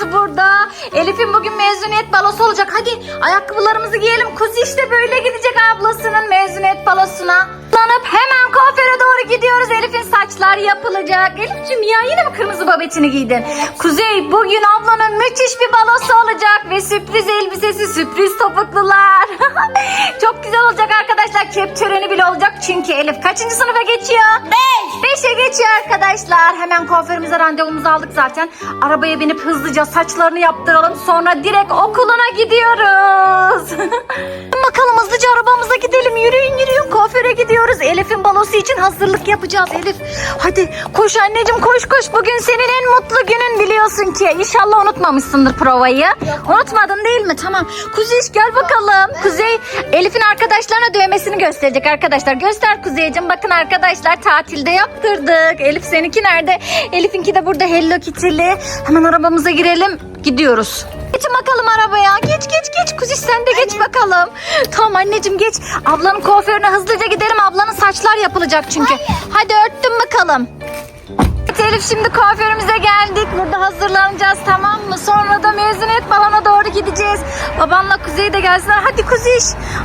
hepsi burada. Elif'in bugün mezuniyet balosu olacak. Hadi ayakkabılarımızı giyelim. Kuzi işte böyle gidecek ablasının mezuniyet balosuna. Lanıp hemen kuaföre doğru gidiyoruz. Elif'in saçlar yapılacak. Elif'ciğim ya yine mi kırmızı babetini giydin? Kuzey bugün ablanın müthiş bir balosu olacak. Ve sürpriz elbisesi sürpriz topuklular. Çok güzel olacak arkadaşlar. Kep töreni bile olacak. Çünkü Elif kaçıncı sınıfa geçiyor? Beş. Beşe geçiyor arkadaşlar. Hemen kuaförümüze randevumuzu aldık zaten. Arabaya binip hızlıca saçlarını yaptıralım. Sonra direkt okuluna gidiyoruz. Bakalım hızlıca arabamıza gidelim. Yürüyün yürüyün. Kuaföre gidiyoruz. Elif'in balosu için hazırlık yapacağız Elif. Hadi koş anneciğim koş koş. Bugün senin en mutlu günün biliyorsun ki. İnşallah unutmamışsındır provayı. Unutmadın değil mi? Tamam. Kuzey gel bakalım. Kuzey Elif'in arkadaşlarına dövmesini gösterecek arkadaşlar. Göster Kuzeyciğim. Bakın arkadaşlar tatilde yaptırdık. Elif seninki nerede? Elif'inki de burada Hello Kitty'li. Hemen arabamıza girelim. Gidiyoruz. Geçin bakalım arabaya. Geç geç geç. Kuzey sen de geç bakalım. Tamam anneciğim geç. Ablanın kuaförüne hızlıca gidelim. Ablanın saçlar yapılacak çünkü. Hadi örttüm bakalım. Elif şimdi kuaförümüze geldik. Burada hazırlanacağız tamam mı? Sonra da mezuniyet balona doğru gideceğiz. Babanla Kuzey de gelsinler. Hadi Kuzey.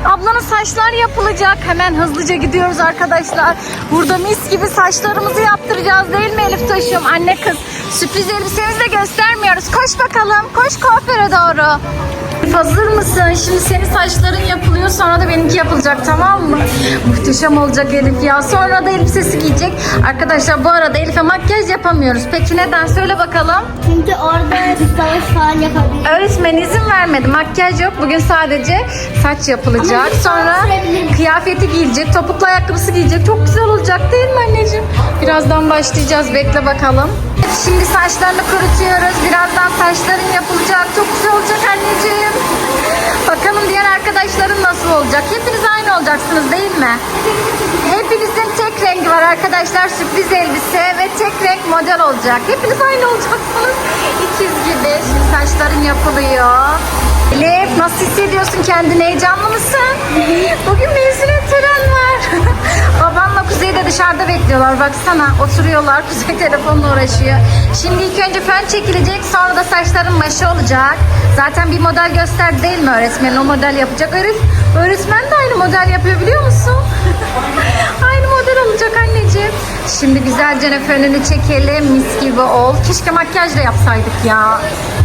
Ablanın saçlar yapılacak. Hemen hızlıca gidiyoruz arkadaşlar. Burada mis gibi saçlarımızı yaptıracağız değil mi Elif taşım? Anne kız. Sürpriz elbisemizi de göstermiyoruz. Koş bakalım. Koş kuaföre doğru. Hazır mısın? Şimdi senin saçların yapılıyor sonra da benimki yapılacak tamam mı? Muhteşem olacak Elif ya. Sonra da elbisesi giyecek. Arkadaşlar bu arada Elif'e makyaj yapamıyoruz. Peki neden? Söyle bakalım. Çünkü orada bir savaş falan yapabilir. Öğretmen izin vermedi. Makyaj yok. Bugün sadece saç yapılacak. Bir Sonra kıyafeti giyecek. Topuklu ayakkabısı giyecek. Çok güzel olacak? Birazdan başlayacağız. Bekle bakalım. Şimdi saçlarını kurutuyoruz. Birazdan saçların yapılacak. Çok güzel olacak anneciğim. Bakalım diğer arkadaşların nasıl olacak? Hepiniz aynı olacaksınız değil mi? Hepinizin tek rengi var arkadaşlar. Sürpriz elbise ve tek renk model olacak. Hepiniz aynı olacaksınız. İkiz gibi. Şimdi saçların yapılıyor. Elif nasıl hissediyorsun kendini? Heyecanlı mısın? Bugün mezuniyet dışarıda bekliyorlar. Baksana oturuyorlar. Kuzey telefonla uğraşıyor. Şimdi ilk önce fön çekilecek. Sonra da saçların başı olacak. Zaten bir model gösterdi değil mi öğretmen? O model yapacak. Öğret öğretmen de aynı model yapıyor biliyor musun? aynı model olacak anneciğim. Şimdi güzelce fönünü çekelim. Mis gibi ol. Keşke makyaj da yapsaydık ya.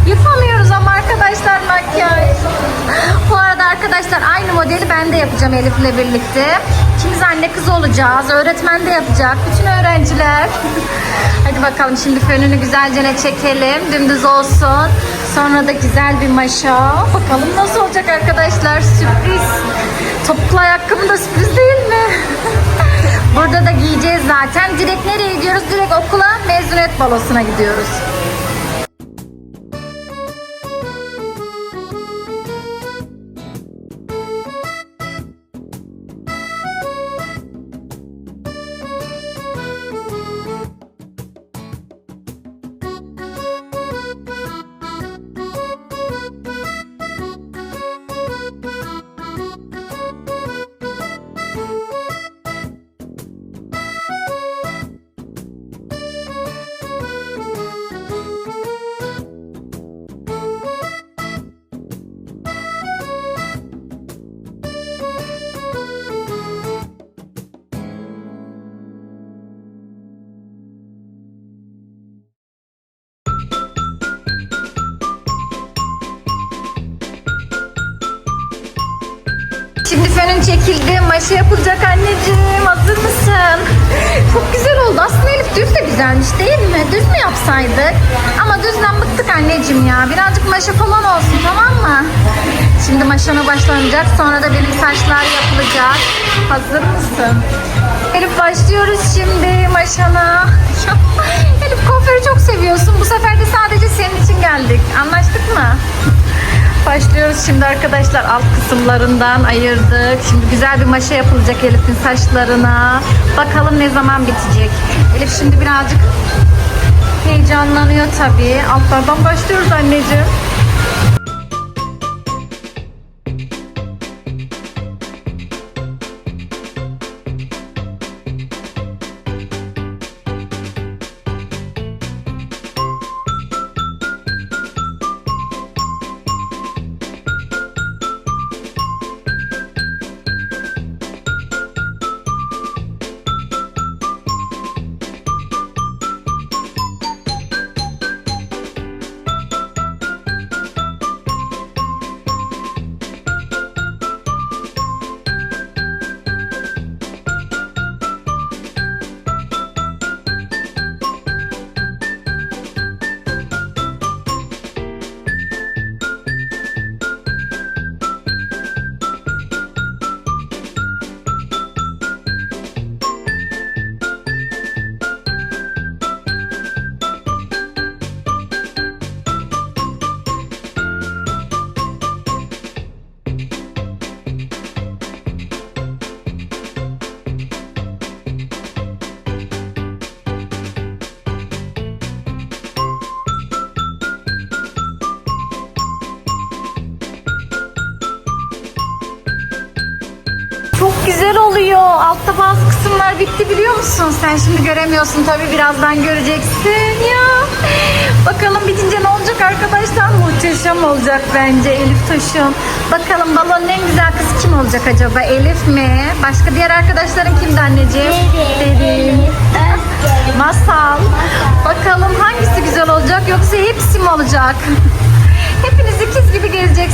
Yapamıyoruz ama arkadaşlar makyaj. Bu arada arkadaşlar aynı modeli ben de yapacağım Elif'le birlikte. İkimiz anne kız olacağız. Öğretmen de yapacak. Bütün öğrenciler. Hadi bakalım şimdi fönünü güzelce çekelim. Dümdüz olsun. Sonra da güzel bir maşa. Bakalım nasıl olacak arkadaşlar. Sürpriz. Topuklu ayakkabı da sürpriz değil mi? Burada da giyeceğiz zaten. Direkt nereye gidiyoruz? Direkt okula mezuniyet balosuna gidiyoruz. Şimdi fönün çekildi. Maşa yapılacak anneciğim. Hazır mısın? Çok güzel oldu. Aslında Elif düz de güzelmiş değil mi? Düz mü yapsaydık? Ama düzden bıktık anneciğim ya. Birazcık maşa falan olsun tamam mı? Şimdi maşana başlanacak. Sonra da benim saçlar yapılacak. Hazır mısın? Elif başlıyoruz şimdi maşana. Şimdi arkadaşlar alt kısımlarından ayırdık. Şimdi güzel bir maşa yapılacak Elif'in saçlarına. Bakalım ne zaman bitecek. Elif şimdi birazcık heyecanlanıyor tabii. Altlardan başlıyoruz anneciğim. Altta bazı kısımlar bitti biliyor musun? Sen şimdi göremiyorsun tabii birazdan göreceksin ya. Bakalım bitince ne olacak arkadaşlar? Muhteşem olacak bence Elif Taş'ım. Bakalım balonun en güzel kızı kim olacak acaba? Elif mi? Başka diğer arkadaşların kimdi anneciğim? Derin. Masal. Bakalım hangisi güzel olacak yoksa hepsi mi olacak? Hepiniz ikiz gibi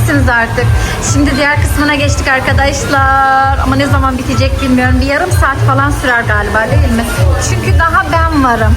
gezeceksiniz artık. Şimdi diğer kısmına geçtik arkadaşlar. Ama ne zaman bitecek bilmiyorum. Bir yarım saat falan sürer galiba değil mi? Çünkü daha ben varım.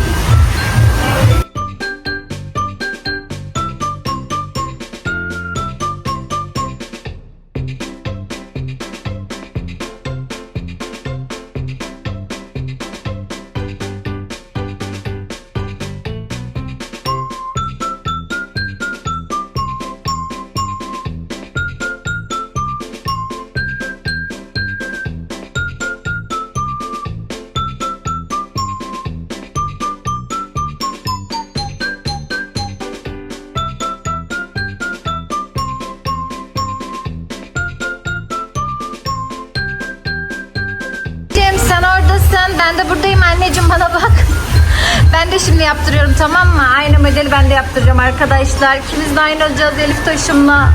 Oradasın. Ben de buradayım anneciğim bana bak. Ben de şimdi yaptırıyorum tamam mı? Aynı modeli ben de yaptıracağım arkadaşlar. İkimiz de aynı olacağız Elif Taşım'la.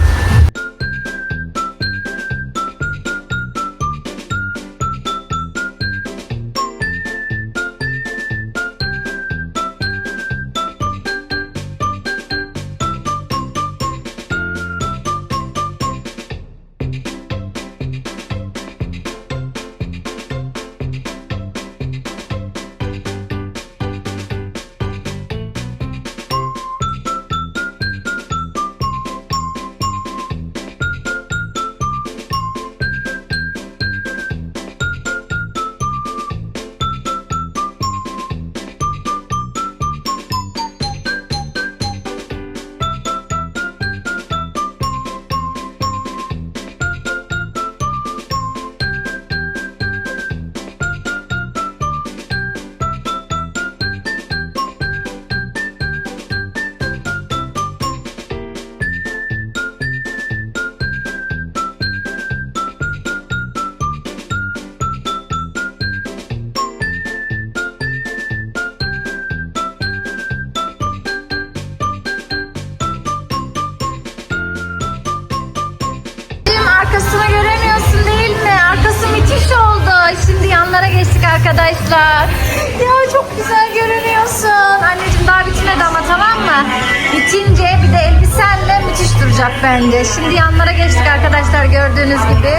Arkadaşlar. Ya çok güzel görünüyorsun. Anneciğim daha bitmedi ama tamam mı? Bitince bir de elbisenle müthiş duracak bence. Şimdi yanlara geçtik arkadaşlar gördüğünüz gibi.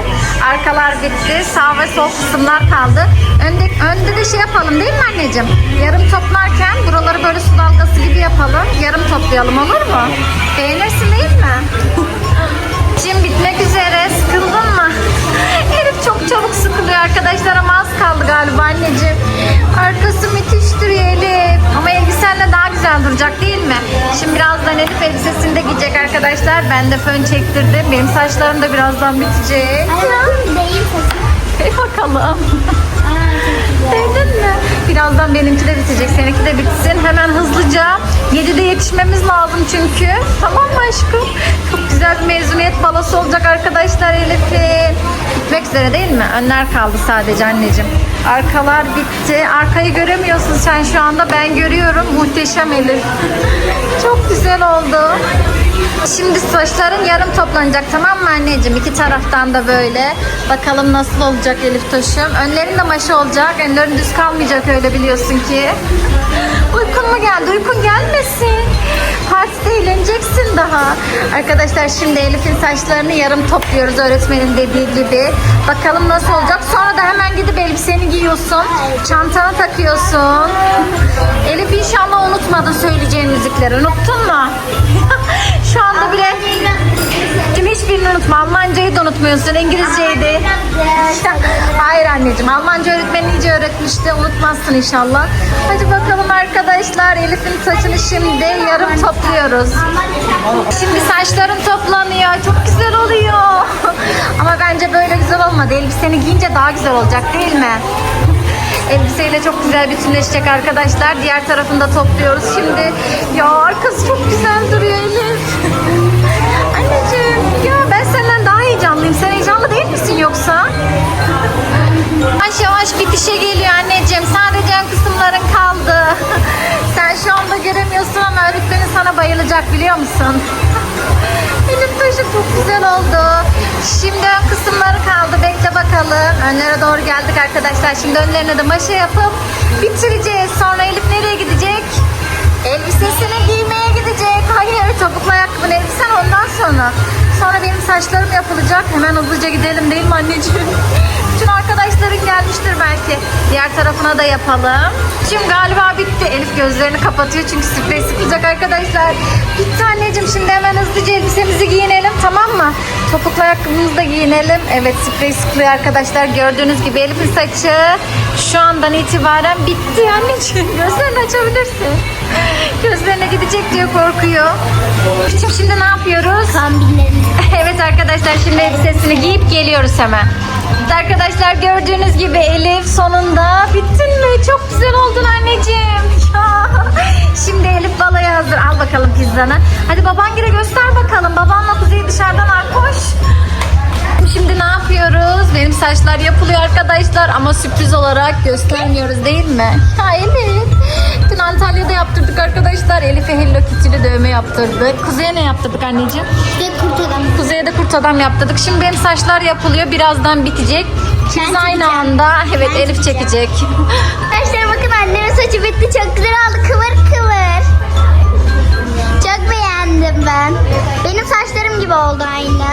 Arkalar bitti. Sağ ve sol kısımlar kaldı. Önde, önde de şey yapalım değil mi anneciğim? Yarım toplarken buraları böyle su dalgası gibi yapalım. Yarım toplayalım olur mu? Beğenirsin değil mi? Cim bitmek üzere. Sıkıldın mı? Elif çok çabuk sıkılıyor arkadaşlar ama az kaldı galiba anneciğim. Arkası müthiş duruyor Elif. Ama elbisenle daha güzel duracak değil mi? Şimdi birazdan Elif elbisesini de giyecek arkadaşlar. Ben de fön çektirdim. Benim saçlarım da birazdan bitecek. Anam değil sesi. Hey bakalım. Aa. Sevdin mi? Birazdan benimki de bitecek. Seninki de bitsin. Hemen hızlıca 7'de yetişmemiz lazım çünkü. Tamam mı aşkım? Çok güzel bir mezuniyet balosu olacak arkadaşlar Elif'in. Bitmek üzere değil mi? Önler kaldı sadece anneciğim. Arkalar bitti. Arkayı göremiyorsun sen şu anda. Ben görüyorum. Muhteşem Elif. Çok güzel oldu. Şimdi saçların yarım toplanacak tamam mı anneciğim? İki taraftan da böyle. Bakalım nasıl olacak Elif Taşım. Önlerin de maşı olacak. Önlerin düz kalmayacak öyle biliyorsun ki. Uykun mu geldi? Uykun gelmesin. Partide eğleneceksin daha. Arkadaşlar şimdi Elif'in saçlarını yarım topluyoruz öğretmenin dediği gibi. Bakalım nasıl olacak. Sonra da hemen gidip elbiseni giyiyorsun. Çantana takıyorsun. Elif inşallah unutmadı söyleyeceğin müzikleri. Unuttun mu? Şu anda bile Tüm hiçbirini unutma. Almancayı da unutmuyorsun. İngilizceyi de. Hayır anneciğim. Almanca öğretmeni iyice öğretmişti. Unutmazsın inşallah. Hadi bakalım arkadaşlar. Elif'in saçını şimdi yarım topluyoruz. Şimdi saçların toplanıyor. Çok güzel oluyor. Ama bence böyle güzel olmadı. Elbiseni giyince daha güzel olacak değil mi? Elbiseyle çok güzel bütünleşecek arkadaşlar. Diğer tarafını da topluyoruz şimdi. Ya arkası çok güzel duruyor Elif. Anneciğim ya ben senden daha heyecanlıyım. Sen heyecanlı değil misin yoksa? Yavaş yavaş görüyor musun? Elif taşı çok güzel oldu. Şimdi ön kısımları kaldı. Bekle bakalım. Önlere doğru geldik arkadaşlar. Şimdi önlerine de maşa yapıp bitireceğiz. Sonra Elif nereye gidecek? Elbisesini giymeye gidecek. Hayır topuklu ayakkabını elbisen ondan sonra. Sonra benim saçlarım yapılacak. Hemen hızlıca gidelim değil mi anneciğim? Gelmiştir belki. Diğer tarafına da yapalım. Şimdi galiba bitti. Elif gözlerini kapatıyor çünkü sprey sıkılacak arkadaşlar. Bitti anneciğim. Şimdi hemen hızlıca elbisemizi giyinelim tamam mı? Topuklu ayakkabımızı da giyinelim. Evet sprey sıkılıyor arkadaşlar. Gördüğünüz gibi Elif'in saçı şu andan itibaren bitti anneciğim. Gözlerini açabilirsin. Gözlerine gidecek diye korkuyor. Şimdi, şimdi ne yapıyoruz? Kombinlerim. Evet arkadaşlar şimdi elbisesini giyip geliyoruz hemen. Evet Arkadaşlar gördüğünüz gibi Elif sonunda bittin mi? Çok güzel oldun anneciğim. Şimdi Elif balaya hazır. Al bakalım pizzanı. Hadi babangire göster bakalım. Babanla Kuzey'i dışarıdan al koş. Şimdi ne yapıyoruz? Benim saçlar yapılıyor arkadaşlar ama sürpriz olarak göstermiyoruz değil mi? Ha Elif. Arkadaşlar. Elif'e Hello Kitty'li dövme yaptırdık. Kuzey'e ne yaptırdık anneciğim? Ve kurt adam. Kuzey'de kurt adam yaptırdık. Şimdi benim saçlar yapılıyor. Birazdan bitecek. İkimiz aynı çekeceğim. anda. Evet Ben Elif çekeceğim. çekecek. Arkadaşlar bakın annemin saçı bitti. Çok güzel oldu. Kıvır kıvır. Çok beğendim ben. Benim saçlarım gibi oldu aynı.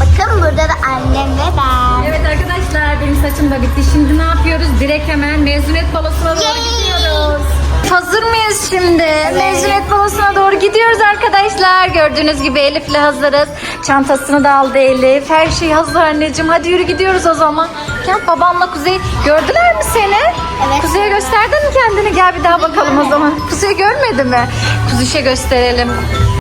Bakın burada da annem ve ben. Evet arkadaşlar benim saçım da bitti. Şimdi ne yapıyoruz? Direkt hemen mezuniyet balosuna doğru gidiyoruz. Hazır mıyız şimdi? Mezuniyet balosuna doğru gidiyoruz arkadaşlar. Gördüğünüz gibi Elif'le hazırız. Çantasını da aldı Elif. Her şey hazır anneciğim. Hadi yürü gidiyoruz o zaman. Gel babanla Kuzey. Gördüler mi seni? Evet. Kuzey'e gösterdin mi kendini? Gel bir daha bakalım o zaman. Kuzey görmedi mi? Kuzey'e gösterelim.